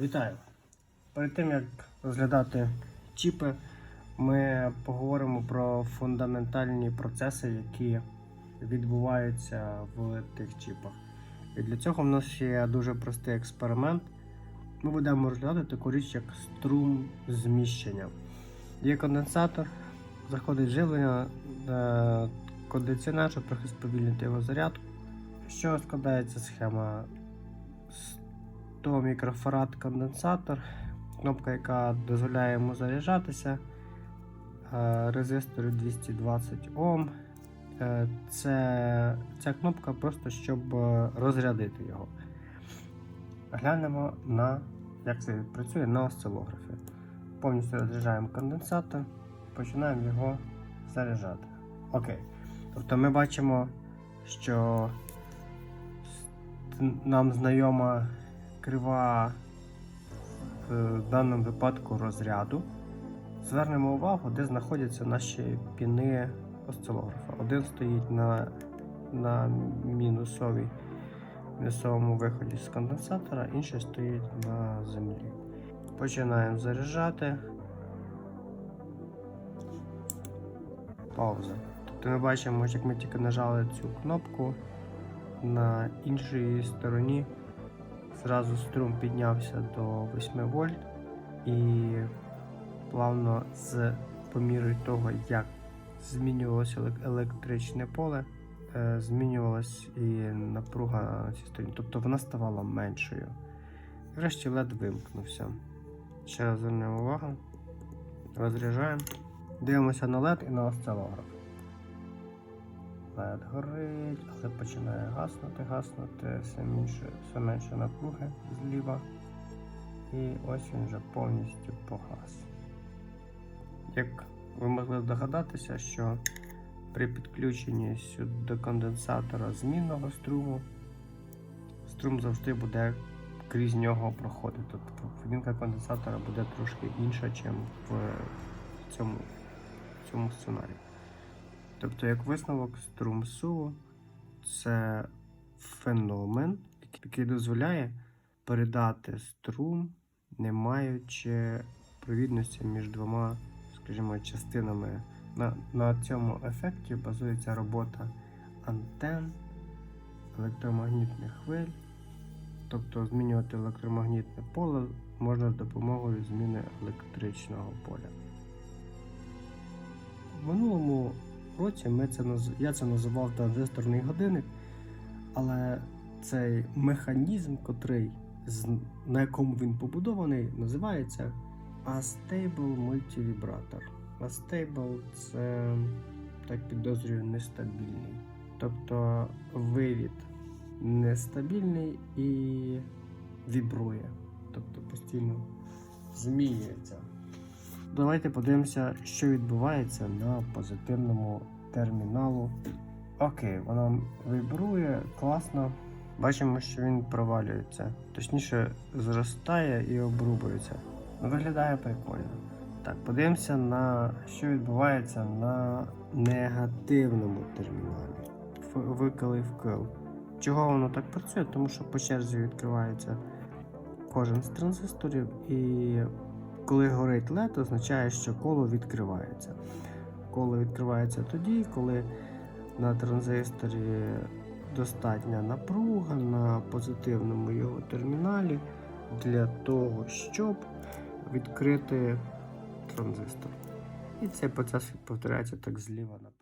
Вітаю! Перед тим як розглядати чіпи, ми поговоримо про фундаментальні процеси, які відбуваються в тих чіпах. І для цього в нас є дуже простий експеримент. Ми будемо розглядати таку річ, як струм зміщення. Є конденсатор, заходить живлення, е, кондиціонер, щоб трохи сповільнити його зарядку. Чого складається схема? 100 мікрофарад конденсатор, кнопка, яка дозволяє йому заряджатися, е, резистор 220 Ом. Е, Це, ця кнопка просто щоб е, розрядити його. Глянемо на як це працює на осцилографі. Повністю розряджаємо конденсатор, починаємо його заряджати. Окей. Тобто ми бачимо, що нам знайома крива в даному випадку розряду. Звернемо увагу, де знаходяться наші піни осцилографа. Один стоїть на, на мінусовій, мінусовому виході з конденсатора, інший стоїть на землі. Починаємо заряджати. Пауза. Тобто ми бачимо, як ми тільки нажали цю кнопку на іншій стороні зразу струм піднявся до 8 вольт і плавно з по мірі того, як змінювалося електричне поле, е, змінювалась і напруга на цій стороні. Тобто вона ставала меншою. Врешті LED вимкнувся. Ще раз звернемо увагу. Розряджаємо. Дивимося на LED і на осцилограф. LED горить, але починає гаснути, гаснути, все менше, все менше напруги зліва. І ось він вже повністю погас. Як ви могли здогадатися, що при підключенні сюди до конденсатора змінного струму струм завжди буде крізь нього проходити. Тобто поведінка конденсатора буде трошки інша, ніж в цьому, в цьому сценарії. Тобто, як висновок, струм суву це феномен, який дозволяє передати струм, не маючи провідності між двома, скажімо, частинами. На, на цьому ефекті базується робота антен, електромагнітних хвиль. Тобто змінювати електромагнітне поле можна з допомогою зміни електричного поля. В минулому році ми це я це називав транзисторний годинник, але цей механізм, котрий, на якому він побудований, називається Astable Multivibrator. Astable це, так підозрюю, нестабільний. Тобто вивід нестабільний і вібрує, тобто постійно змінюється. Давайте подивимося, що відбувається на позитивному терміналу. Окей, вона вібрує класно. Бачимо, що він провалюється. Точніше, зростає і обрубується. Виглядає прикольно. Так, подивимося на що відбувається на негативному терміналі. І вкил. Чого воно так працює? Тому що по черзі відкривається кожен з транзисторів і коли горить LED, означає, що коло відкривається. Коло відкривається тоді, коли на транзисторі достатня напруга на позитивному його терміналі для того, щоб відкрити транзистор. І цей процес повторяється так зліва направо.